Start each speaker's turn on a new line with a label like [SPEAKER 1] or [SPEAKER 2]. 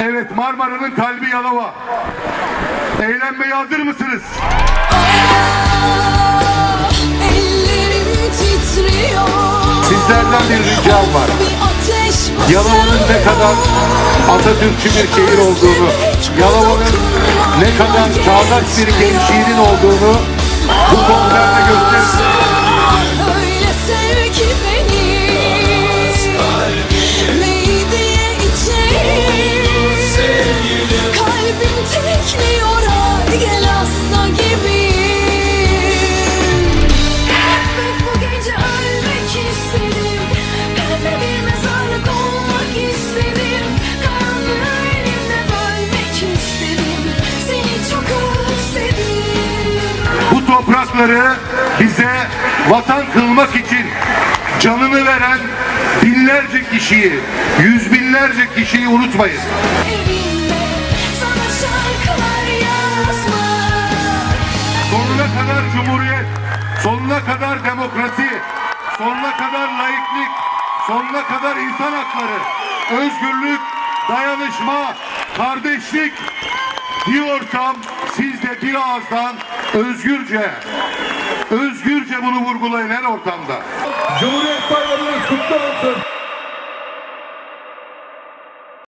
[SPEAKER 1] Evet Marmara'nın kalbi Yalova. Eğlenmeye hazır mısınız? Sizlerden bir ricam var. Yalova'nın ne kadar Atatürkçü bir şehir olduğunu, Yalova'nın ne kadar çağdaş bir gençliğinin olduğunu bu konserde gösterin.
[SPEAKER 2] Bu
[SPEAKER 1] toprakları bize vatan kılmak için canını veren binlerce kişiyi, yüz binlerce kişiyi unutmayın. Sonuna kadar cumhuriyet, sonuna kadar demokrasi, sonuna kadar laiklik, sonuna kadar insan hakları, özgürlük, dayanışma, kardeşlik diyorsam siz de bir ağızdan özgürce, özgürce bunu vurgulayın her ortamda.
[SPEAKER 3] Cumhuriyet Bayramınız kutlu olsun.